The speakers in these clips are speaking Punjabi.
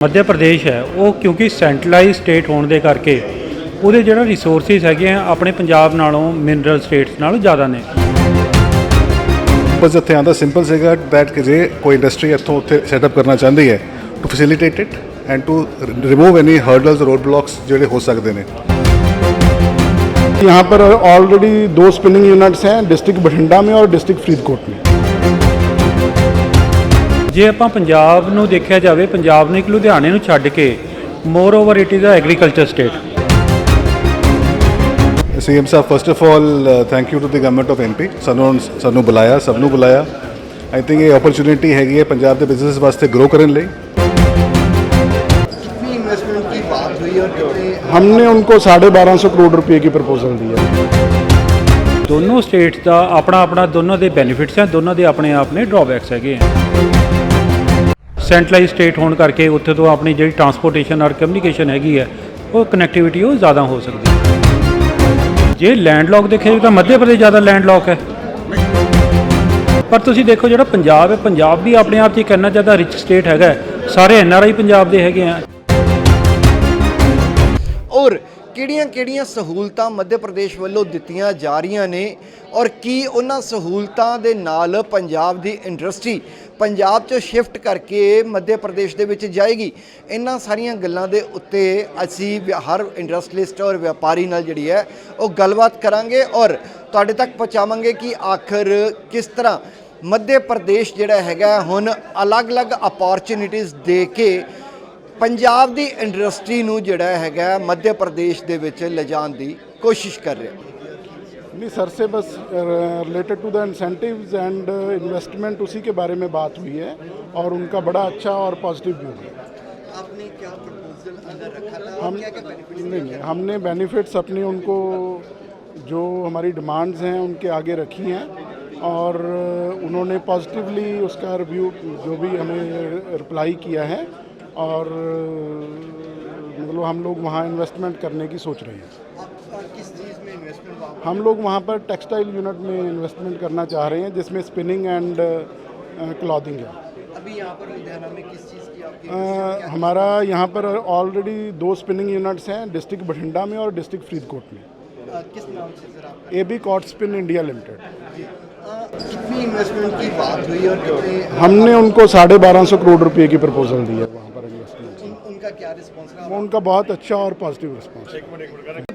ਮੱਧ ਪ੍ਰਦੇਸ਼ ਹੈ ਉਹ ਕਿਉਂਕਿ ਸੈਂਟਰਲਾਈਜ਼ ਸਟੇਟ ਹੋਣ ਦੇ ਕਰਕੇ ਉਹਦੇ ਜਿਹੜਾ ਰਿਸੋਰਸਿਸ ਹੈਗੇ ਆ ਆਪਣੇ ਪੰਜਾਬ ਨਾਲੋਂ ਮਿਨਰਲ ਸਟੇਟਸ ਨਾਲੋਂ ਜ਼ਿਆਦਾ ਨੇ ਬਸ ਇੱਥੇ ਆਂਦਾ ਸਿੰਪਲ ਸੀਗਾ ਦੈਟ ਕਿ ਜੇ ਕੋਈ ਇੰਡਸਟਰੀ ਇੱਥੋਂ ਉੱਥੇ ਸੈਟਅਪ ਕਰਨਾ ਚਾਹੁੰਦੀ ਹੈ to facilitate it and to remove any hurdles road blocks ਜਿਹੜੇ ਹੋ ਸਕਦੇ ਨੇ यहाँ पर ऑलरेडी दो स्पिनिंग यूनिट्स हैं डिस्ट्रिक्ट बठिंडा में और डिस्ट्रिक्ट फरीदकोट में ਜੇ ਆਪਾਂ ਪੰਜਾਬ ਨੂੰ ਦੇਖਿਆ ਜਾਵੇ ਪੰਜਾਬ ਨੇ ਇੱਕ ਲੁਧਿਆਣੇ ਨੂੰ ਛੱਡ ਕੇ moreover it is a agriculture state CM Sahib first of all thank you to the government of MP ਸਾਨੂੰ ਸਾਨੂੰ ਬੁਲਾਇਆ ਸਭ ਨੂੰ ਬੁਲਾਇਆ। ਆਈ ਥਿੰਕ ਇਹ ਓਪਰਚ्युनिटी ਹੈਗੀ ਹੈ ਪੰਜਾਬ ਦੇ ਬਿਜ਼ਨਸ ਵਾਸਤੇ ਗਰੋ ਕਰਨ ਲਈ। भी इन्वेस्टमेंट की बात हुई हमने उनको साढ़े बारह सौ करोड़ रुपए की प्रपोजल दी है। ਦੋਨੋਂ ਸਟੇਟਸ ਦਾ ਆਪਣਾ ਆਪਣਾ ਦੋਨੋਂ ਦੇ ਬੈਨੀਫਿਟਸ ਹੈ ਦੋਨੋਂ ਦੇ ਆਪਣੇ ਆਪ ਨੇ ਡਰਾਬੈਕਸ ਹੈਗੇ ਆ। ਸੈਂਟਰਲਾਈਜ਼ ਸਟੇਟ ਹੋਣ ਕਰਕੇ ਉੱਥੇ ਤੋਂ ਆਪਣੀ ਜਿਹੜੀ ਟਰਾਂਸਪੋਰਟੇਸ਼ਨ ਔਰ ਕਮਿਊਨੀਕੇਸ਼ਨ ਹੈਗੀ ਹੈ, ਉਹ ਕਨੈਕਟੀਵਿਟੀ ਉਹ ਜ਼ਿਆਦਾ ਹੋ ਸਕਦੀ ਹੈ। ਜੇ ਲੈਂਡਲੌਕ ਦੇਖਿਆ ਜਾਵੇ ਤਾਂ ਮੱਧ ਪ੍ਰਦੇਸ਼ ਜ਼ਿਆਦਾ ਲੈਂਡਲੌਕ ਹੈ। ਪਰ ਤੁਸੀਂ ਦੇਖੋ ਜਿਹੜਾ ਪੰਜਾਬ ਹੈ, ਪੰਜਾਬ ਵੀ ਆਪਣੇ ਆਪ 'ਚ ਇੱਕ ਇੰਨਾ ਜ਼ਿਆਦਾ ਰਿਚ ਸਟੇਟ ਹੈਗਾ ਹੈ। ਸਾਰੇ ਐਨਆਰਆਈ ਪੰਜਾਬ ਦੇ ਹੈਗੇ ਆ। ਔਰ ਕਿਹੜੀਆਂ-ਕਿਹੜੀਆਂ ਸਹੂਲਤਾਂ ਮੱਧ ਪ੍ਰਦੇਸ਼ ਵੱਲੋਂ ਦਿੱਤੀਆਂ ਜਾ ਰਹੀਆਂ ਨੇ ਔਰ ਕੀ ਉਹਨਾਂ ਸਹੂਲਤਾਂ ਦੇ ਨਾਲ ਪੰਜਾਬ ਦੀ ਇੰਡਸਟਰੀ ਪੰਜਾਬ 'ਚ ਸ਼ਿਫਟ ਕਰਕੇ ਮੱਧ ਪ੍ਰਦੇਸ਼ ਦੇ ਵਿੱਚ ਜਾਏਗੀ? ਇਹਨਾਂ ਸਾਰੀਆਂ ਗੱਲਾਂ ਦੇ ਉੱਤੇ ਅਸੀਂ ਵਿ- ਹਰ ਇੰਡਸਟਰੀਲਿਸਟ ਔਰ ਵਪਾਰੀ ਨਾਲ ਜਿਹੜੀ ਹੈ ਉਹ ਗੱਲਬਾਤ ਕਰਾਂਗੇ ਔਰ ਤੁਹਾਡੇ ਤੱਕ ਪਹੁੰਚਾਵਾਂਗੇ ਕਿ ਆਖਰ ਕਿਸ ਤਰ੍ਹਾਂ ਮੱਧ ਪ੍ਰਦੇਸ਼ ਜਿਹੜਾ ਹੈਗਾ ਹੁਣ ਅਲੱਗ-ਅਲੱਗ ਅਪੋਰਚੁਨਿਟੀਜ਼ ਦੇ ਕੇ ਪੰਜਾਬ ਦੀ ਇੰਡਸਟਰੀ ਨੂੰ ਜਿਹੜਾ ਹੈਗਾ ਮੱਧ ਪ੍ਰਦੇਸ਼ ਦੇ ਵਿੱਚ ਲਿਜਾਣ ਦੀ ਕੋਸ਼ਿਸ਼ ਕਰ ਰਿਹਾ नहीं सर से बस related to the incentives and investment उसी के बारे में बात हुई है और उनका बड़ा अच्छा और पॉजिटिव व्यू है आपने क्या प्रपोजल अंदर रखा था हम नहीं नहीं हमने बेनिफिट्स अपनी उनको जो हमारी डिमांड्स हैं उनके आगे रखी हैं और उन्होंने पॉजिटिवली उसका रिव्यू जो भी हमें रिप्लाई किया है और मतलब हम लोग वहाँ इन्वेस्टमेंट करने की सोच रहे हैं। किस चीज़ में इन्वेस्टमेंट हम लोग वहाँ पर टेक्सटाइल यूनिट में इन्वेस्टमेंट करना चाह रहे हैं जिसमें स्पिनिंग एंड क्लॉथिंग है। अभी यहाँ पर लुधियाना में किस चीज़ की आपकी अ, हमारा यहाँ पर ऑलरेडी दो स्पिनिंग यूनिट्स हैं डिस्ट्रिक्ट बठिंडा में और डिस्ट्रिक्ट फरीदकोट में। अ, किस नाम से सर आपका? A B cot spin India limited कितनी इन्वेस्टमेंट की बात हुई और हमने उनको साढ़े बारह सौ करोड़ रुपए की प्रपोजल दी है क्या रिस्पांस रहा उनका बहुत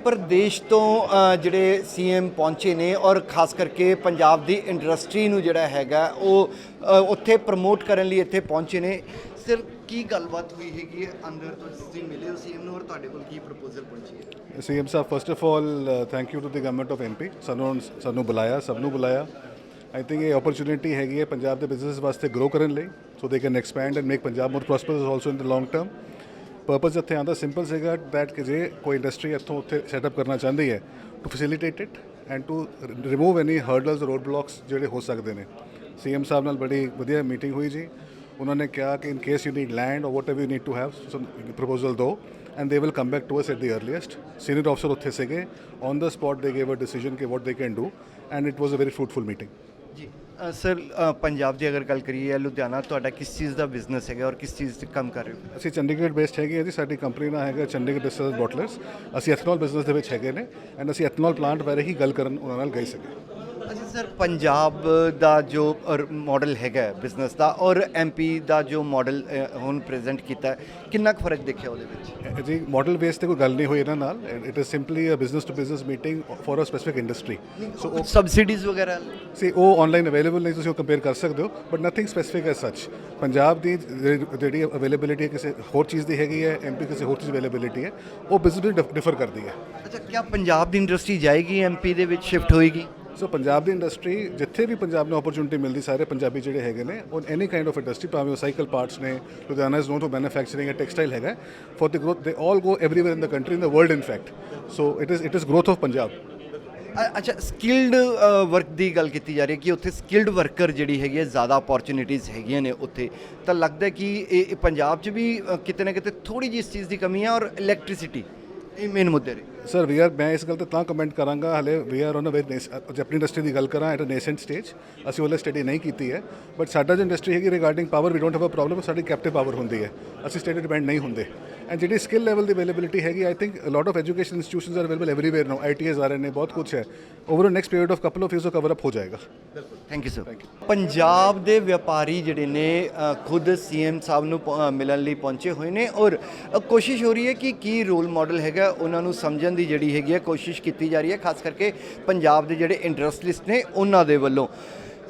ਪ੍ਰਦੇਸ਼ ਤੋਂ ਅ, ਜਿਹੜੇ ਸੀਐਮ ਪਹੁੰਚੇ ਨੇ ਔਰ ਖਾਸ ਕਰਕੇ ਪੰਜਾਬ ਦੀ ਇੰਡਸਟਰੀ ਨੂੰ ਜਿਹੜਾ ਹੈਗਾ ਉਹ ਉੱਥੇ ਪ੍ਰਮੋਟ ਕਰਨ ਲਈ ਇੱਥੇ ਪਹੁੰਚੇ ਨੇ। ਸਿਰ ਕੀ ਗੱਲਬਾਤ ਹੋਈ ਹੈਗੀ ਅੰਦਰ ਤੋਂ ਤੁਸੀਂ ਮਿਲੇ ਹੋ ਸੀਐਮ ਨੂੰ ਔਰ ਤੁਹਾਡੇ ਕੋਲ ਕੀ ਪ੍ਰਪੋਜ਼ਲ ਪਹੁੰਚੀ ਹੈ? CM Sahib first of all thank you to the government of MP ਸਾਨੂੰ ਸਾਨੂੰ ਬੁਲਾਇਆ ਸਭ ਨੂੰ ਬੁਲਾਇਆ। ਆਈ ਥਿੰਕ ਇਹ ਓਪਰਚ्युनिटी ਹੈਗੀ ਹੈ ਪੰਜਾਬ ਦੇ ਬਿਜ਼ਨਸ ਵਾਸਤੇ ਗਰੋ ਕਰਨ ਲਈ so they can expand and make Punjab more prosperous also in the long term purpose ਇੱਥੇ ਆਂਦਾ ਸਿੰਪਲ ਸੀਗਾ ਦੈਟ ਕਿ ਜੇ ਕੋਈ ਇੰਡਸਟਰੀ ਇੱਥੋਂ ਉੱਥੇ ਸੈਟਅਪ ਕਰਨਾ ਚਾਹੁੰਦੀ ਹੈ to facilitate it and to remove any hurdles road blocks ਜਿਹੜੇ ਹੋ ਸਕਦੇ ਨੇ ਸੀਐਮ ਸਾਹਿਬ ਨਾਲ ਬੜੀ ਵਧੀਆ ਮੀਟਿੰਗ ਹੋਈ ਜੀ ਉਹਨਾਂ ਨੇ ਕਿਹਾ ਕਿ in case you need land or whatever you need to have proposal though and they will come back to us at the earliest. Senior officer ਉੱਥੇ ਸੀਗੇ on the spot they gave a decision ਕਿ what they can do, and it was a very fruitful meeting. ਜੀ ਸਰ ਪੰਜਾਬ ਦੀ ਅਗਰ ਗੱਲ ਕਰੀਏ ਲੁਧਿਆਣਾ, ਤੁਹਾਡਾ ਕਿਸ ਚੀਜ਼ ਦਾ ਬਿਜ਼ਨਸ ਹੈਗਾ ਔਰ ਕਿਸ ਚੀਜ਼ ਤੇ ਕੰਮ ਕਰ ਰਹੇ ਹੋ? ਅਸੀਂ ਚੰਡੀਗੜ੍ਹ ਬੇਸਡ ਹੈਗੇ ਹਾਂ ਜੀ, ਸਾਡੀ ਕੰਪਨੀ ਦਾ ਹੈਗਾ ਚੰਡੀਗੜ੍ਹ ਡਿਸਟਿਲਰਸ ਬੋਟਲਰਸ ਅਸੀਂ ਐਥਨੋਲ ਬਿਜ਼ਨਸ ਦੇ ਵਿੱਚ ਹੈਗੇ ਨੇ ਐਂਡ ਅਸੀਂ ਐਥਨੋਲ ਪਲਾਂਟ ਬਾਰੇ ਹੀ ਗੱਲ ਕਰਨ, ਉਹਨਾਂ ਨਾਲ ਗਏ ਸੀਗੇ। ਅੱਛਾ ਸਰ ਪੰਜਾਬ ਦਾ ਜੋ ਮਾਡਲ ਹੈਗਾ ਬਿਜ਼ਨਸ ਦਾ ਔਰ ਐਮਪੀ ਦਾ ਜੋ ਮਾਡਲ ਹੁਣ ਪ੍ਰੈਜ਼ੈਂਟ ਕੀਤਾ ਕਿੰਨਾ ਕੁ ਫ਼ਰਕ ਦੇਖਿਆ ਉਹਦੇ ਵਿੱਚ? ਜੀ ਮਾਡਲ ਬੇਸ ਤੇ ਕੋਈ ਗੱਲ ਨਹੀਂ ਹੋਈ ਇਹਨਾਂ ਨਾਲ। It is simply a business to business meeting for a specific industry so subsidies ਵਗੈਰਾ? ਸੀ ਉਹ ਆਨਲਾਈਨ ਅਵੇਲੇਬਲ ਨਹੀਂ ਤੁਸੀਂ ਉਹ ਕੰਪੇਅਰ ਕਰ ਸਕਦੇ ਹੋ ਬਟ ਨਥਿੰਗ ਸਪੈਸਿਫਿਕ ਐਸ ਸੱਚ ਪੰਜਾਬ ਦੀ ਜਿਹੜੀ- ਜਿਹੜੀ ਅਵੇਲੇਬਿਲਿਟੀ ਹੈ ਕਿਸੇ ਹੋਰ ਚੀਜ਼ ਦੀ ਹੈਗੀ ਹੈ ਐਮਪੀ ਕਿਸੇ ਹੋਰ ਚੀਜ਼ ਅਵੇਲੇਬਿਲਿਟੀ ਹੈ ਉਹ ਬਿਜ਼ਨਸ ਡਿਫਰ ਕਰਦੀ ਹੈ। ਅੱਛਾ ਕੀ ਪੰਜਾਬ ਦੀ ਇੰਡਸਟਰੀ ਜਾਏਗੀ ਐਮਪੀ ਦੇ ਵਿੱਚ ਸ਼ਿਫਟ ਹੋਏਗੀ? ਸੋ ਪੰਜਾਬ ਦੀ ਇੰਡਸਟਰੀ ਜਿੱਥੇ ਵੀ ਪੰਜਾਬ ਨੂੰ ਓਪਰਚੁਨਿਟੀ ਮਿਲਦੀ, ਸਾਰੇ ਪੰਜਾਬੀ ਜਿਹੜੇ ਹੈਗੇ ਨੇ, ਉਹ ਐਨੀ ਕਾਈਂਡ ਆਫ ਇੰਡਸਟਰੀ ਭਾਵੇਂ ਉਹ ਸਾਈਕਲ ਪਾਰਟਸ ਨੇ Ludhiana is known to manufacturing and textile ਹੈਗਾ for the growth they all go everywhere in the country in the world in fact so it is it is growth of Punjab ਅੱਛਾ ਸਕਿਲਡ ਵਰਕ ਦੀ ਗੱਲ ਕੀਤੀ ਜਾ ਰਹੀ ਹੈ ਕਿ ਉੱਥੇ ਸਕਿਲਡ ਵਰਕਰ ਜਿਹੜੀ ਹੈਗੀ ਹੈ, ਜ਼ਿਆਦਾ ਓਪਰਚ्युनिटीज ਹੈਗੀਆਂ ਨੇ ਉੱਥੇ। ਤਾਂ ਲੱਗਦਾ ਕਿ ਇਹ ਪੰਜਾਬ 'ਚ ਵੀ ਕਿਤੇ ਨਾ ਕਿਤੇ ਥੋੜੀ ਜਿਹੀ ਇਸ ਚੀਜ਼ ਦੀ ਕਮੀ ਹੈ ਔਰ ਇਲੈਕਟ੍ਰਿਸਿਟੀ ਇਹ ਮੇਨ ਮੁੱਦੇ ਨੇ। ਸਰ ਵੀ ਆਰ ਮੈਂ ਇਸ ਗੱਲ ਤੇ ਤਾਂ ਕਮੈਂਟ ਕਰਾਂਗਾ ਹਲੇ we are on a very ਜੇ ਆਪਣੀ ਇੰਡਸਟਰੀ ਦੀ ਗੱਲ ਕਰਾਂ ਐਟ ਅ ਨੇਸੈਂਟ ਸਟੇਜ ਅਸੀਂ ਉਹਲੇ ਸਟੱਡੀ ਨਹੀਂ ਕੀਤੀ ਹੈ ਬਟ ਸਾਡਾ ਜੋ ਇੰਡਸਟਰੀ ਹੈਗੀ regarding power we don't have a problem ਸਾਡੀ ਕੈਪਟਿਵ ਪਾਵਰ ਹੁੰਦੀ ਹੈ ਅਸੀਂ ਸਟੇਟ ਡਿਪੈਂਡ ਨਹੀਂ ਹੁੰਦੇ। ਐਂਡ ਜਿਹੜੀ ਸਕਿੱਲ ਲੈਵਲ ਦੀ ਅਵੇਲੇਬਿਲਿਟੀ ਹੈਗੀ I think a lot of education institutions are available everywhere now ITIs ਆ ਰਹੇ ਨੇ ਬਹੁਤ ਕੁਝ ਹੈ। Over next period of couple of years ਉਹ ਕਵਰ ਅਪ ਹੋ ਜਾਏਗਾ। ਥੈਂਕ ਯੂ ਸਰ ਪੰਜਾਬ ਦੇ ਵਪਾਰੀ ਜਿਹੜੇ ਨੇ ਖੁਦ ਸੀਐਮ ਸਾਹਿਬ ਨੂੰ ਮਿਲਣ ਲਈ ਪਹੁੰਚੇ ਹੋਏ ਨੇ ਔਰ ਕੋਸ਼ਿਸ਼ ਹੋ ਰਹੀ ਹੈ ਕਿ ਕੀ ਰੋਲ ਮਾਡਲ ਹੈਗਾ ਉਹਨਾਂ ਨੂੰ ਸਮਝਣ ਦੀ ਜਿਹੜੀ ਹੈਗੀ ਹੈ ਕੋਸ਼ਿਸ਼ ਕੀਤੀ ਜਾ ਰਹੀ ਹੈ ਖਾਸ ਕਰਕੇ ਪੰਜਾਬ ਦੇ ਜਿਹੜੇ ਇੰਡਸਟਰੀਸਟ ਨੇ ਉਹਨਾਂ ਦੇ ਵੱਲੋਂ।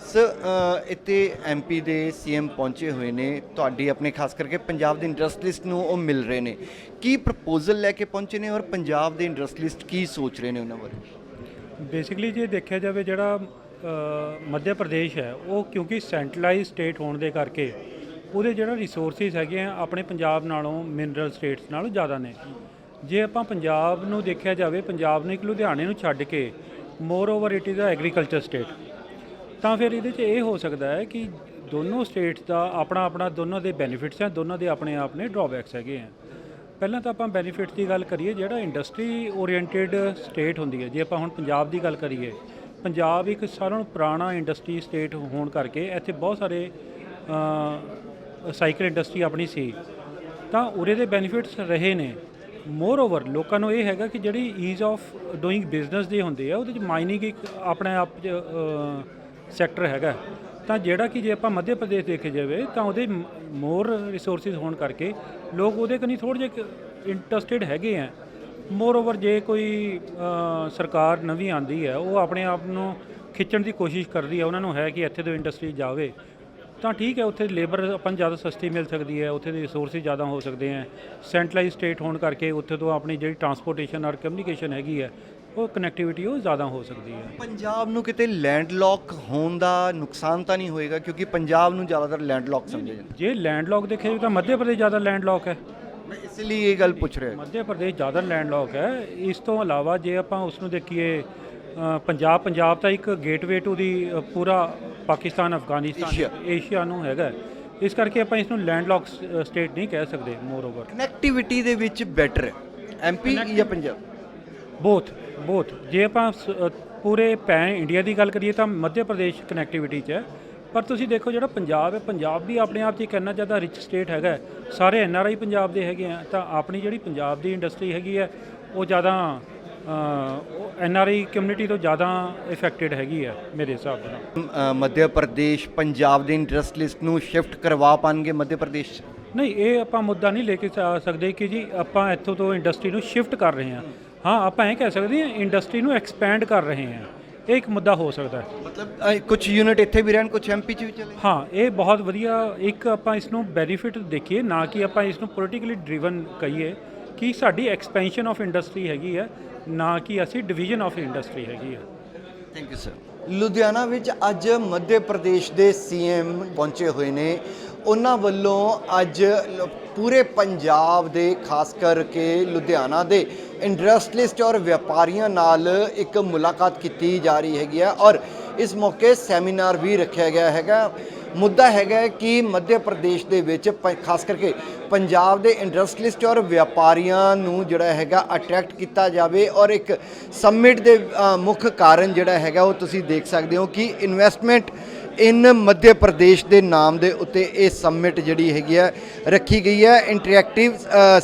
ਸ ਅ, ਇੱਥੇ ਐਮਪੀ ਦੇ ਸੀਐਮ ਪਹੁੰਚੇ ਹੋਏ ਨੇ। ਤੁਹਾਡੀ ਆਪਣੇ ਖਾਸ ਕਰਕੇ ਪੰਜਾਬ ਦੇ ਇੰਡਸਟਰੀਸਟ ਨੂੰ ਉਹ ਮਿਲ ਰਹੇ ਨੇ। ਕੀ ਪ੍ਰਪੋਜ਼ਲ ਲੈ ਕੇ ਪਹੁੰਚੇ ਨੇ ਔਰ ਪੰਜਾਬ ਦੇ ਇੰਡਸਟਰੀਸਟ ਕੀ ਸੋਚ ਰਹੇ ਨੇ ਉਹਨਾਂ ਬਾਰੇ? ਬੇਸਿਕਲੀ ਜੇ ਦੇਖਿਆ ਜਾਵੇ ਜਿਹੜਾ ਮੱਧ ਪ੍ਰਦੇਸ਼ ਹੈ ਉਹ ਕਿਉਂਕਿ ਸੈਂਟਰਲਾਈਜ਼ ਸਟੇਟ ਹੋਣ ਦੇ ਕਰਕੇ ਉਹਦੇ ਜਿਹੜਾ ਰਿਸੋਰਸਿਸ ਹੈਗੇ ਆ ਆਪਣੇ ਪੰਜਾਬ ਨਾਲੋਂ ਮਿਨਰਲ ਸਟੇਟਸ ਨਾਲੋਂ ਜ਼ਿਆਦਾ ਨੇ। ਜੇ ਆਪਾਂ ਪੰਜਾਬ ਨੂੰ ਦੇਖਿਆ ਜਾਵੇ, ਪੰਜਾਬ ਨੂੰ ਇੱਕ ਲੁਧਿਆਣੇ ਨੂੰ ਛੱਡ ਕੇ moreover it is a agriculture state ਤਾਂ ਫਿਰ ਇਹਦੇ 'ਚ ਇਹ ਹੋ ਸਕਦਾ ਹੈ ਕਿ ਦੋਨੋਂ ਸਟੇਟਸ ਦਾ ਆਪਣਾ ਆਪਣਾ, ਦੋਨੋਂ ਦੇ ਬੈਨੀਫਿਟਸ ਹੈ ਦੋਨੋਂ ਦੇ ਆਪਣੇ ਆਪਣੇ ਡਰਾਬੈਕਸ ਹੈਗੇ ਆ। ਪਹਿਲਾਂ ਤਾਂ ਆਪਾਂ ਬੈਨੀਫਿਟਸ ਦੀ ਗੱਲ ਕਰੀਏ, ਜਿਹੜਾ ਇੰਡਸਟਰੀ ਓਰੀਐਂਟਡ ਸਟੇਟ ਹੁੰਦੀ ਹੈ। ਜੇ ਆਪਾਂ ਹੁਣ ਪੰਜਾਬ ਦੀ ਗੱਲ ਕਰੀਏ, ਪੰਜਾਬ ਇੱਕ ਸਾਰਿਆਂ ਨੂੰ ਪੁਰਾਣਾ ਇੰਡਸਟਰੀ ਸਟੇਟ ਹੋਣ ਕਰਕੇ ਇੱਥੇ ਬਹੁਤ ਸਾਰੇ ਸਾਈਕਲ ਇੰਡਸਟਰੀ ਆਪਣੀ ਸੀ। ਤਾਂ ਉਰੇ ਦੇ ਬੈਨੀਫਿਟਸ ਰਹੇ ਨੇ। ਮੋਰ ਓਵਰ ਲੋਕਾਂ ਨੂੰ ਇਹ ਹੈਗਾ ਕਿ ਜਿਹੜੀ ਈਜ਼ ਆਫ ਡੂਇੰਗ ਬਿਜ਼ਨਸ ਦੇ ਹੁੰਦੇ ਆ, ਉਹਦੇ ਚ ਮਾਈਨਿੰਗ ਇੱਕ ਆਪਣੇ ਆਪ ਚ ਸੈਕਟਰ ਹੈਗਾ। ਤਾਂ ਜਿਹੜਾ ਕਿ ਜੇ ਆਪਾਂ ਮੱਧ ਪ੍ਰਦੇਸ਼ ਦੇਖੇ ਜਾਵੇ, ਤਾਂ ਉਹਦੇ ਮੋਰ ਰਿਸੋਰਸਿਸ ਹੋਣ ਕਰਕੇ ਲੋਕ ਉਹਦੇ ਕਨੀ ਥੋੜ੍ਹੇ ਜਿਹੇ ਇੰਟਰਸਟਿਡ ਹੈਗੇ ਆ। ਮੋਰ ਓਵਰ ਜੇ ਕੋਈ ਸਰਕਾਰ ਨਵੀਂ ਆਂਦੀ ਹੈ ਉਹ ਆਪਣੇ ਆਪ ਨੂੰ ਖਿੱਚਣ ਦੀ ਕੋਸ਼ਿਸ਼ ਕਰਦੀ ਹੈ ਉਹਨਾਂ ਨੂੰ ਹੈ ਕਿ ਇੱਥੇ ਤੋਂ ਇੰਡਸਟਰੀ ਜਾਵੇ। ਤਾਂ ਠੀਕ ਹੈ ਉੱਥੇ ਲੇਬਰ ਆਪਾਂ ਨੂੰ ਜ਼ਿਆਦਾ ਸਸਤੀ ਮਿਲ ਸਕਦੀ ਹੈ ਉੱਥੇ ਦੇ ਰਿਸੋਰਸਿਸ ਜ਼ਿਆਦਾ ਹੋ ਸਕਦੇ ਹੈ। ਸੈਂਟਰਲਾਈਜ਼ ਸਟੇਟ ਹੋਣ ਕਰਕੇ ਉੱਥੇ ਤੋਂ ਆਪਣੀ ਜਿਹੜੀ ਟਰਾਂਸਪੋਰਟੇਸ਼ਨ ਔਰ ਕਮਿਊਨੀਕੇਸ਼ਨ ਹੈਗੀ ਹੈ ਉਹ ਕਨੈਕਟੀਵਿਟੀ ਉਹ ਜ਼ਿਆਦਾ ਹੋ ਸਕਦੀ ਹੈ। ਪੰਜਾਬ ਨੂੰ ਕਿਤੇ ਲੈਂਡਲੌਕ ਹੋਣ ਦਾ ਨੁਕਸਾਨ ਤਾਂ ਨਹੀਂ ਹੋਏਗਾ ਕਿਉਂਕਿ ਪੰਜਾਬ ਨੂੰ ਜ਼ਿਆਦਾਤਰ ਲੈਂਡਲੌਕ ਸਮਝਿਆ ਜਾਂਦਾ। ਜੇ ਲੈਂਡਲੌਕ ਦੇਖਿਆ ਜਾਵੇ ਤਾਂ ਮੱਧ ਪ੍ਰਦੇਸ਼ ਜ਼ਿਆਦਾ ਲੈਂਡਲੌਕ ਹੈ। ਮੈਂ ਇਸ ਲਈ ਇਹ ਗੱਲ ਪੁੱਛ ਰਿਹਾ। ਮੱਧ ਪ੍ਰਦੇਸ਼ ਜ਼ਿਆਦਾ ਲੈਂਡਲੌਕ ਹੈ। ਇਸ ਤੋਂ ਇਲਾਵਾ ਜੇ ਆਪਾਂ ਉਸ ਨੂੰ ਦੇਖੀਏ ਪੰਜਾਬ ਪੰਜਾਬ ਤਾਂ ਇੱਕ ਗੇਟਵੇ ਟੂ ਦੀ ਪੂਰਾ ਪਾਕਿਸਤਾਨ ਅਫਗਾਨਿਸਤਾਨ ਏਸ਼ੀਆ। ਨੂੰ ਹੈਗਾ। ਇਸ ਕਰਕੇ ਆਪਾਂ ਇਸ ਨੂੰ ਲੈਂਡਲੌਕ ਸਟੇਟ ਨਹੀਂ ਕਹਿ ਸਕਦੇ ਮੋਰ ਓਵਰ ਕਨੈਕਟੀਵਿਟੀ ਦੇ ਵਿੱਚ ਬੈਟਰ ਐਮਪੀ ਜਾਂ ਪੰਜਾਬ? ਬੋਥ ਬੋਥ ਜੇ ਆਪਾਂ ਪੂਰੇ ਪੈ ਇੰਡੀਆ ਦੀ ਗੱਲ ਕਰੀਏ ਤਾਂ ਮੱਧ ਪ੍ਰਦੇਸ਼ ਕਨੈਕਟੀਵਿਟੀ 'ਚ ਹੈ। ਪਰ ਤੁਸੀਂ ਦੇਖੋ ਜਿਹੜਾ ਪੰਜਾਬ ਹੈ ਪੰਜਾਬ ਵੀ ਆਪਣੇ ਆਪ 'ਚ ਇੱਕ ਇੰਨਾ ਜ਼ਿਆਦਾ ਰਿਚ ਸਟੇਟ ਹੈਗਾ। ਸਾਰੇ ਐਨ ਆਰ ਆਈ ਪੰਜਾਬ ਦੇ ਹੈਗੇ ਆ। ਤਾਂ ਆਪਣੀ ਜਿਹੜੀ ਪੰਜਾਬ ਦੀ ਇੰਡਸਟਰੀ ਹੈਗੀ ਹੈ ਉਹ ਜ਼ਿਆਦਾ ਐਨ ਆਰ ਆਈ ਕਮਿਊਨਿਟੀ ਤੋਂ ਜ਼ਿਆਦਾ ਇਫੈਕਟਡ ਹੈਗੀ ਹੈ ਮੇਰੇ ਹਿਸਾਬ ਨਾਲ। ਮੱਧ ਪ੍ਰਦੇਸ਼ ਪੰਜਾਬ ਦੇ ਇੰਡਸਟਰੀਲਿਸਟ ਨੂੰ ਸ਼ਿਫਟ ਕਰਵਾ ਪਾਣਗੇ ਮੱਧ ਪ੍ਰਦੇਸ਼? ਨਹੀਂ ਇਹ ਆਪਾਂ ਮੁੱਦਾ ਨਹੀਂ ਲੈ ਕੇ ਆ ਸਕਦੇ ਕਿ ਜੀ ਆਪਾਂ ਇੱਥੋਂ ਤੋਂ ਇੰਡਸਟਰੀ ਨੂੰ ਸ਼ਿਫਟ ਕਰ ਰਹੇ ਹਾਂ। ਹਾਂ ਆਪਾਂ ਇਹ ਕਹਿ ਸਕਦੇ ਹਾਂ ਇੰਡਸਟਰੀ ਨੂੰ ਐਕਸਪੈਂਡ ਕਰ ਰਹੇ ਹਾਂ। ਇਹ ਇੱਕ ਮੁੱਦਾ ਹੋ ਸਕਦਾ ਹੈ। ਮਤਲਬ ਕੁਝ ਯੂਨਿਟ ਇੱਥੇ ਵੀ ਰਹਿਣ ਕੁਝ ਐਮਪੀ 'ਚ ਵੀ ਚਲੇ? ਹਾਂ ਇਹ ਬਹੁਤ ਵਧੀਆ ਇੱਕ ਆਪਾਂ ਇਸ ਨੂੰ ਬੈਨੀਫਿਟ ਦੇਖੀਏ ਨਾ ਕਿ ਆਪਾਂ ਇਸ ਨੂੰ ਪੋਲੀਟੀਕਲੀ ਡਰਿਵਨ ਕਹੀਏ। ਕਿ ਸਾਡੀ ਐਕਸਪੈਂਸ਼ਨ ਆਫ ਇੰਡਸਟਰੀ ਹੈਗੀ ਹੈ ਨਾ ਕਿ ਅਸੀਂ ਡਿਵੀਜ਼ਨ ਆਫ ਇੰਡਸਟਰੀ ਹੈਗੀ ਹੈ ਥੈਂਕ ਯੂ ਸਰ ਲੁਧਿਆਣਾ ਵਿੱਚ ਅੱਜ ਮੱਧ ਪ੍ਰਦੇਸ਼ ਦੇ ਸੀਐਮ ਪਹੁੰਚੇ ਹੋਏ ਨੇ। ਉਹਨਾਂ ਵੱਲੋਂ ਅੱਜ ਪੂਰੇ ਪੰਜਾਬ ਦੇ, ਖਾਸ ਕਰਕੇ ਲੁਧਿਆਣਾ ਦੇ ਇੰਡਸਟਰੀਲਿਸਟ ਔਰ ਵਪਾਰੀਆਂ ਨਾਲ ਇੱਕ ਮੁਲਾਕਾਤ ਕੀਤੀ ਜਾ ਰਹੀ ਹੈਗੀ ਆ ਔਰ ਇਸ ਮੌਕੇ ਸੈਮੀਨਾਰ ਵੀ ਰੱਖਿਆ ਗਿਆ ਹੈਗਾ। ਮੁੱਦਾ ਹੈਗਾ ਕਿ ਮੱਧ ਪ੍ਰਦੇਸ਼ ਦੇ ਵਿੱਚ ਪ- ਖਾਸ ਕਰਕੇ ਪੰਜਾਬ ਦੇ ਇੰਡਸਟਰੀਲਿਸਟ ਔਰ ਵਪਾਰੀਆਂ ਨੂੰ ਜਿਹੜਾ ਹੈਗਾ ਅਟਰੈਕਟ ਕੀਤਾ ਜਾਵੇ ਔਰ ਇੱਕ ਸਮਿਟ ਦੇ ਮੁੱਖ ਕਾਰਨ ਜਿਹੜਾ ਹੈਗਾ ਉਹ ਤੁਸੀਂ ਦੇਖ ਸਕਦੇ ਹੋ ਕਿ ਇਨਵੈਸਟਮੈਂਟ ਇਨ ਮੱਧ ਪ੍ਰਦੇਸ਼ ਦੇ ਨਾਮ ਦੇ ਉੱਤੇ ਇਹ ਸਮਿਟ ਜਿਹੜੀ ਹੈਗੀ ਹੈ, ਰੱਖੀ ਗਈ ਹੈ। Interactive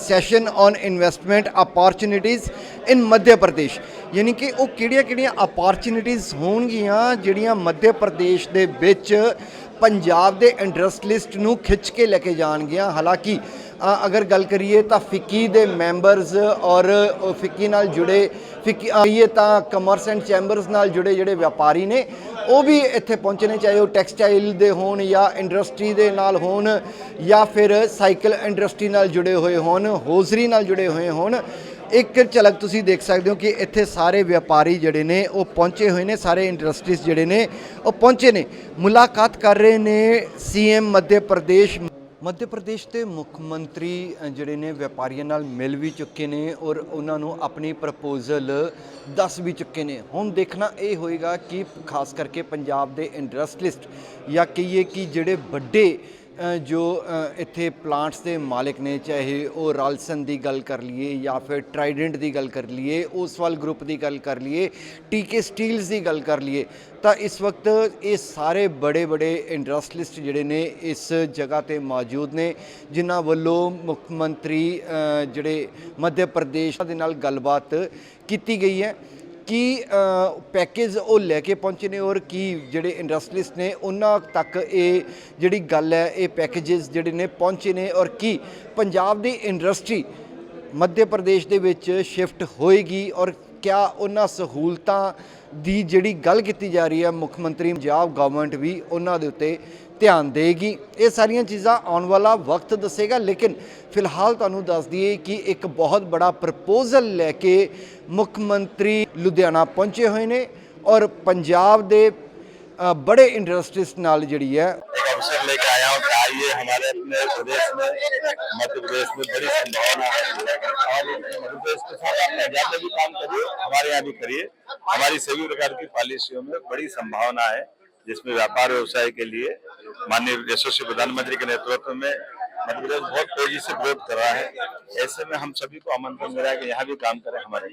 session on investment opportunities in Madhya Pradesh. ਯਾਨੀ ਕਿ ਉਹ ਕਿਹੜੀਆਂ-ਕਿਹੜੀਆਂ ਅਪੋਰਚੁਨਿਟੀਜ਼ ਹੋਣਗੀਆਂ ਜਿਹੜੀਆਂ ਮੱਧ ਪ੍ਰਦੇਸ਼ ਦੇ ਵਿੱਚ ਪੰਜਾਬ ਦੇ ਇੰਡਸਟਰੀਲਿਸਟ ਨੂੰ ਖਿੱਚ ਕੇ ਲੈ ਕੇ ਜਾਣਗੀਆਂ। ਹਾਲਾਂਕਿ ਅਗਰ ਗੱਲ ਕਰੀਏ ਤਾਂ ਫਿੱਕੀ ਦੇ ਮੈਂਬਰਸ ਔਰ ਫਿੱਕੀ ਨਾਲ ਜੁੜੇ, ਫਿੱਕੀ ਆਈਏ ਤਾਂ ਕਮਰਸ ਐਂਡ ਚੈਂਬਰਸ ਨਾਲ ਜੁੜੇ ਜਿਹੜੇ ਵਪਾਰੀ ਨੇ, ਉਹ ਵੀ ਇੱਥੇ ਪਹੁੰਚੇ ਨੇ, ਚਾਹੇ ਉਹ ਟੈਕਸਟਾਈਲ ਦੇ ਹੋਣ ਜਾਂ ਇੰਡਸਟਰੀ ਦੇ ਨਾਲ ਹੋਣ ਜਾਂ ਫਿਰ ਸਾਈਕਲ ਇੰਡਸਟਰੀ ਨਾਲ ਜੁੜੇ ਹੋਏ ਹੋਣ ਹੋਜ਼ਰੀ ਨਾਲ ਜੁੜੇ ਹੋਏ ਹੋਣ। ਇੱਕ ਝਲਕ ਤੁਸੀਂ ਦੇਖ ਸਕਦੇ ਹੋ ਕਿ ਇੱਥੇ ਸਾਰੇ ਵਪਾਰੀ ਜਿਹੜੇ ਨੇ, ਉਹ ਪਹੁੰਚੇ ਹੋਏ ਨੇ, ਸਾਰੇ ਇੰਡਸਟਰੀਜ਼ ਜਿਹੜੇ ਨੇ, ਉਹ ਪਹੁੰਚੇ ਨੇ। ਮੁਲਾਕਾਤ ਕਰ ਰਹੇ ਨੇ ਸੀਐਮ ਮੱਧ ਪ੍ਰਦੇਸ਼। ਮੱਧ ਪ੍ਰਦੇਸ਼ ਦੇ ਮੁੱਖ ਮੰਤਰੀ ਜਿਹੜੇ ਨੇ, ਵਪਾਰੀਆਂ ਨਾਲ ਮਿਲ ਵੀ ਚੁੱਕੇ ਨੇ ਔਰ ਉਹਨਾਂ ਨੂੰ ਆਪਣੀ ਪ੍ਰਪੋਜ਼ਲ ਦੱਸ ਵੀ ਚੁੱਕੇ ਨੇ। ਹੁਣ ਦੇਖਣਾ ਇਹ ਹੋਏਗਾ ਕਿ ਖਾਸ ਕਰਕੇ ਪੰਜਾਬ ਦੇ ਇੰਡਸਟਰੀਸਟ ਜਾਂ ਕਹੀਏ ਕਿ ਜਿਹੜੇ ਵੱਡੇ ਜੋ ਇੱਥੇ ਪਲਾਂਟਸ ਦੇ ਮਾਲਕ ਨੇ, ਚਾਹੇ ਉਹ ਰਾਲਸਨ ਦੀ ਗੱਲ ਕਰ ਲਈਏ ਜਾਂ ਫਿਰ ਟਰਾਈਡੈਂਟ ਦੀ ਗੱਲ ਕਰ ਲਈਏ ਓਸਵਾਲ ਗਰੁੱਪ ਦੀ ਗੱਲ ਕਰ ਲਈਏ ਟੀਕੇ ਸਟੀਲਸ ਦੀ ਗੱਲ ਕਰ ਲਈਏ, ਤਾਂ ਇਸ ਵਕਤ ਇਹ ਸਾਰੇ ਬੜੇ ਬੜੇ ਇੰਡਸਟਰੀਲਿਸਟ ਜਿਹੜੇ ਨੇ ਇਸ ਜਗ੍ਹਾ ਤੇ ਮੌਜੂਦ ਨੇ, ਜਿਨ੍ਹਾਂ ਵੱਲੋਂ ਮੁੱਖ ਮੰਤਰੀ ਜਿਹੜੇ ਮੱਧ ਪ੍ਰਦੇਸ਼ ਦੇ ਨਾਲ ਗੱਲਬਾਤ ਕੀਤੀ ਗਈ ਹੈ। ਕੀ ਪੈਕੇਜ ਉਹ ਲੈ ਕੇ ਪਹੁੰਚੇ ਨੇ ਔਰ ਕੀ ਜਿਹੜੇ ਇੰਡਸਟਰੀਲਿਸਟ ਨੇ ਉਹਨਾਂ ਤੱਕ ਇਹ ਜਿਹੜੀ ਗੱਲ ਹੈ, ਇਹ ਪੈਕੇजेस ਜਿਹੜੇ ਨੇ ਪਹੁੰਚੇ ਨੇ ਔਰ ਕੀ ਪੰਜਾਬ ਦੀ ਇੰਡਸਟਰੀ ਮੱਧ ਪ੍ਰਦੇਸ਼ ਦੇ ਵਿੱਚ ਸ਼ਿਫਟ ਹੋਏਗੀ ਔਰ ਕਿਆ ਉਹਨਾਂ ਸਹੂਲਤਾਂ ਦੀ ਜਿਹੜੀ ਗੱਲ ਕੀਤੀ ਜਾ ਰਹੀ ਹੈ, ਮੁੱਖ ਮੰਤਰੀ ਪੰਜਾਬ ਗਵਰਨਮੈਂਟ ਵੀ ਉਹਨਾਂ ਦੇ ਉੱਤੇ ਧਿਆਨ ਦੇਗੀ ਇਹ ਸਾਰੀਆਂ ਚੀਜ਼ਾਂ ਆਉਣ ਵਾਲਾ ਵਕਤ ਦੱਸੇਗਾ ਲੇਕਿਨ ਫਿਲਹਾਲ ਤੁਹਾਨੂੰ ਦੱਸ ਦਈਏ ਕਿ ਇੱਕ ਬਹੁਤ ਬੜਾ ਪ੍ਰਪੋਜ਼ਲ ਲੈ ਕੇ ਮੁੱਖ ਮੰਤਰੀ ਲੁਧਿਆਣਾ ਪਹੁੰਚੇ ਹੋਏ ਨੇ ਔਰ ਪੰਜਾਬ ਦੇ ਅ, ਬੜੇ ਇੰਡਸਟਰੀਜ਼ ਨਾਲ ਜਿਹੜੀ ਹੈ एक अवसर लेके आया हूँ कि आइए हमारे अपने प्रदेश में मध्य प्रदेश में बड़ी संभावना है और मध्य प्रदेश के साथ आप पंजाब में भी काम करिए हमारे यहाँ भी करिए हमारी सभी प्रकार की पॉलिसियों में बड़ी संभावना है जिसमें व्यापार व्यवसाय के लिए माननीय यशस्वी प्रधानमंत्री के नेतृत्व में मध्य प्रदेश बहुत तेज़ी से ग्रोथ कर रहा है। ऐसे में हम सभी को आमंत्रण मिला है कि यहाँ भी काम करें हमारे